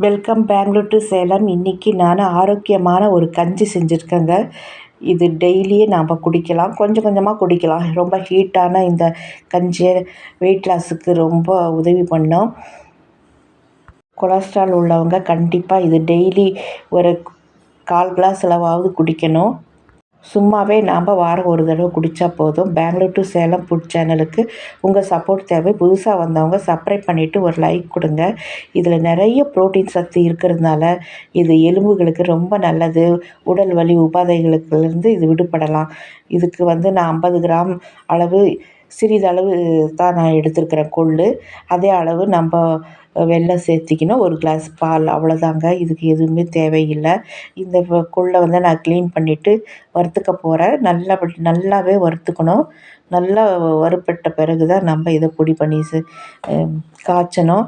Welcome Bangalore to Salem இன்றைக்கி நான் ஆரோக்கியமான ஒரு கஞ்சி செஞ்சுருக்கேங்க. இது டெய்லியே நாம் குடிக்கலாம். கொஞ்சம் கொஞ்சமாக குடிக்கலாம். ரொம்ப ஹீட்டான இந்த கஞ்சியை வெயிட் லாஸுக்கு ரொம்ப உதவி பண்ணும். கொலஸ்ட்ரால் உள்ளவங்க கண்டிப்பாக இது டெய்லி ஒரு கால் கிளாஸ் அளவாவது குடிக்கணும். சும்மாவே நாம் வாரம் ஒரு தடவை குடித்தா போதும். பெங்களூர் டு சேலம் ஃபுட் சேனலுக்கு உங்கள் சப்போர்ட் தேவை. புதுசாக வந்தவங்க சப்ஸ்கிரைப் பண்ணிவிட்டு ஒரு லைக் கொடுங்க. இதில் நிறைய ப்ரோட்டீன் சத்து இருக்கிறதுனால இது எலும்புகளுக்கு ரொம்ப நல்லது. உடல் வலி உபாதைகளுக்குலேருந்து இது விடுபடலாம். இதுக்கு வந்து நான் ஐம்பது கிராம் அளவு சிறிதளவு தான் நான் எடுத்துருக்கிறேன் கொள்ளு. அதே அளவு நம்ம வெல்லம் சேர்த்திக்கணும். ஒரு கிளாஸ் பால் அவ்வளோதாங்க இதுக்கு எதுவுமே தேவையில்லை. இந்த கொள்ளை வந்து நான் க்ளீன் பண்ணிவிட்டு வறுத்துக்க போகிறேன் நல்லா நல்லாவே வறுத்துக்கணும். நல்லா வறுப்பட்ட பிறகு தான் நம்ம இதை பொடி பண்ணி காய்ச்சணும்.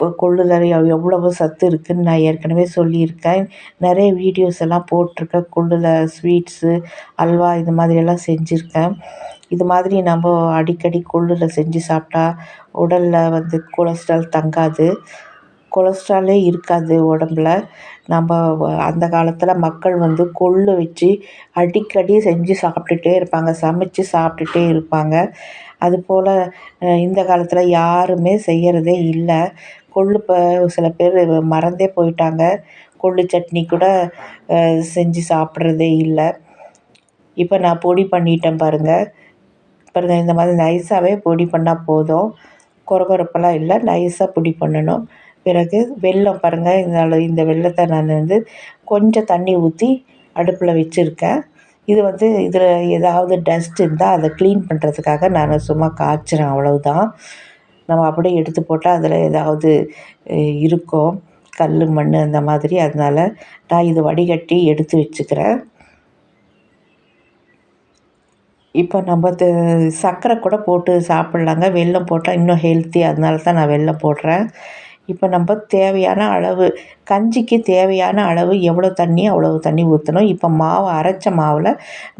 இப்போ எவ்வளவு சத்து இருக்குதுன்னு நான் ஏற்கனவே சொல்லியிருக்கேன். நிறைய வீடியோஸ் எல்லாம் போட்டிருக்கேன். கொள்ளில் ஸ்வீட்ஸு அல்வா இது மாதிரியெல்லாம் செஞ்சுருக்கேன். இது மாதிரி நம்ம அடிக்கடி கொள்ளில் செஞ்சு சாப்பிட்டா உடலில் வந்து கொலஸ்ட்ரால் தங்காது. கொலஸ்ட்ராலே இருக்காது உடம்புல. நம்ம அந்த காலத்தில் மக்கள் வந்து கொள்ளு வச்சு அடிக்கடி செஞ்சு சாப்பிட்டுட்டே இருப்பாங்க. சமைச்சு சாப்பிட்டுட்டே இருப்பாங்க. அதுபோல் இந்த காலத்தில் யாருமே செய்கிறதே இல்லை. கொள்ளு இப்போ சில பேர் மறந்தே போயிட்டாங்க. கொள்ளு சட்னி கூட செஞ்சு சாப்பிட்றதே இல்லை. இப்போ நான் பொடி பண்ணிட்டேன் பாருங்கள் பாருங்கள் இந்த மாதிரி நைஸாகவே பொடி பண்ணால் போதும். கொரகொரப்பெல்லாம் இல்லை நைஸாக பொடி பண்ணணும். பிறகு வெல்லம் பாருங்கள் இதனால் இந்த வெல்லத்தை நான் வந்து கொஞ்சம் தண்ணி ஊற்றி அடுப்பில் வச்சுருக்கேன். இது வந்து இதில் ஏதாவது டஸ்ட் இருந்தால் அதை க்ளீன் பண்ணுறதுக்காக நான் சும்மா காய்ச்சிறேன் அவ்வளவுதான். நம்ம அப்படியே எடுத்து போட்டால் அதில் ஏதாவது இருக்கும் கல் மண் அந்த மாதிரி. அதனால் நான் இது வடிகட்டி எடுத்து வச்சுக்கிறேன். இப்போ நம்ம சர்க்கரை கூட போட்டு சாப்பிட்லாங்க. வெல்லம் போட்டால் இன்னும் ஹெல்த்தி அதனால தான் நான் வெல்லம் போடுறேன். இப்போ நம்ம தேவையான அளவு கஞ்சிக்கு தேவையான அளவு எவ்வளோ தண்ணி அவ்வளோ தண்ணி ஊற்றணும். இப்போ மாவு அரைச்ச மாவில்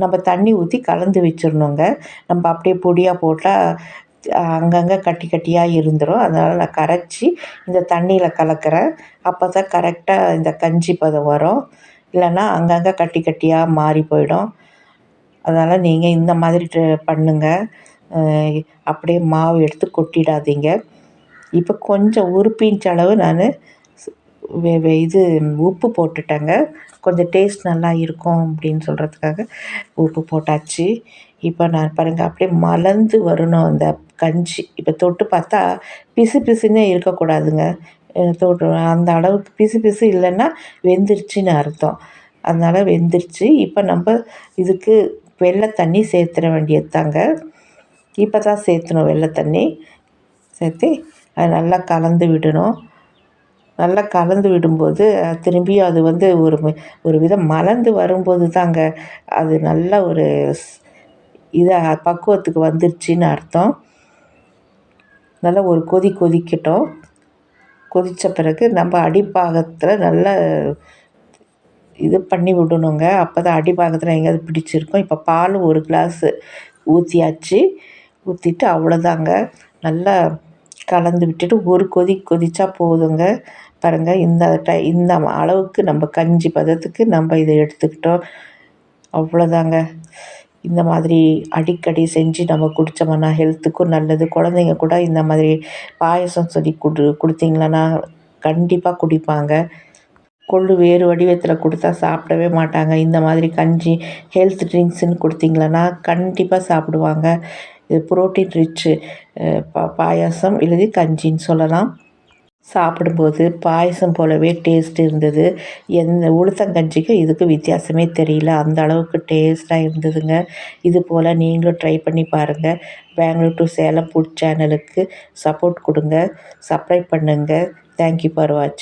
நம்ம தண்ணி ஊற்றி கலந்து வச்சிடணுங்க. நம்ம அப்படியே பொடியாக போட்டால் அங்கங்கே கட்டி கட்டியாக இருந்துடும் அதனால் நான் கரைச்சி இந்த தண்ணியில் கலக்கிறேன். அப்போ தான் கரெக்டாக இந்த கஞ்சி பதம் வரும். இல்லைன்னா அங்கங்கே கட்டி கட்டியாக மாறி போயிடும். அதனால் நீங்கள் இந்த மாதிரி பண்ணுங்கள் அப்படியே மாவு எடுத்து கொட்டிடாதீங்க. இப்போ கொஞ்சம் ஒரு பிஞ்ச் அளவு நான் இது உப்பு போட்டுட்டேங்க. கொஞ்சம் டேஸ்ட் நல்லா இருக்கும் அப்படின்னு சொல்கிறதுக்காக உப்பு போட்டாச்சு. இப்போ நான் பாருங்கள் அப்படியே மலர்ந்து வரணும் அந்த கஞ்சி. இப்போ தொட்டு பார்த்தா பிசு பிசுன்னே இருக்கக்கூடாதுங்க. தொட்டு அந்த அளவுக்கு பிசு பிசு இல்லைன்னா வெந்துருச்சுன்னு அர்த்தம். அதனால் வெந்துருச்சு. இப்போ நம்ம இதுக்கு வெள்ளை தண்ணி சேர்த்துட வேண்டியது தாங்க இப்போ தான் சேர்த்தணும் வெள்ளை தண்ணி. சேர்த்து அது நல்லா கலந்து விடணும். நல்லா கலந்து விடும்போது திரும்பியும் அது வந்து ஒரு ஒரு விதம் மலர்ந்து வரும்போது தாங்க அது நல்ல ஒரு இதாக பக்குவத்துக்கு வந்துருச்சின்னு அர்த்தம். நல்லா ஒரு கொதி கொதிக்கட்டும். கொதித்த பிறகு நம்ம அடிப்பாகத்தில் நல்லா இது பண்ணி விடணுங்க. அப்போ தான் அடிபாகத்தில் எங்கேயாவது பிடிச்சிருக்கும். இப்போ பால் ஒரு கிளாஸு ஊற்றியாச்சு ஊற்றிட்டு அவ்வளோதாங்க. நல்லா கலந்து விட்டுட்டு ஒரு கொதி கொதித்தா போதுங்க. பாருங்கள் இந்த டை இந்த அளவுக்கு நம்ம கஞ்சி பதத்துக்கு நம்ம இதை எடுத்துக்கிட்டோம். அவ்வளோதாங்க. இந்த மாதிரி அடிக்கடி செஞ்சு நம்ம குடித்தோம்னா ஹெல்த்துக்கும் நல்லது. குழந்தைங்க கூட இந்த மாதிரி பாயசம் சொல்லி கொடு கொடுத்தீங்களன்னா கண்டிப்பாக குடிப்பாங்க. கொள்ளு வேறு வடிவத்தில் கொடுத்தா சாப்பிடவே மாட்டாங்க. இந்த மாதிரி கஞ்சி ஹெல்த் ட்ரிங்க்ஸுன்னு கொடுத்தீங்களன்னா கண்டிப்பாக சாப்பிடுவாங்க. இது புரோட்டீன் ரிச்சு பாயாசம் இல்லது கஞ்சின்னு சொல்லலாம். சாப்பிடும்போது பாயசம் போலவே டேஸ்ட் இருந்தது. எந்த உளுத்தங்கஞ்சிக்கும் இதுக்கு வித்தியாசமே தெரியல. அந்த அளவுக்கு டேஸ்ட்டாக இருந்ததுங்க. இது போல் நீங்களும் ட்ரை பண்ணி பாருங்கள் பெங்களூர் டு சேலம் ஃபுட் சேனலுக்கு சப்போர்ட் கொடுங்க. சப்ஸ்கிரைப் பண்ணுங்கள் தேங்க்யூ ஃபார் வாட்ச்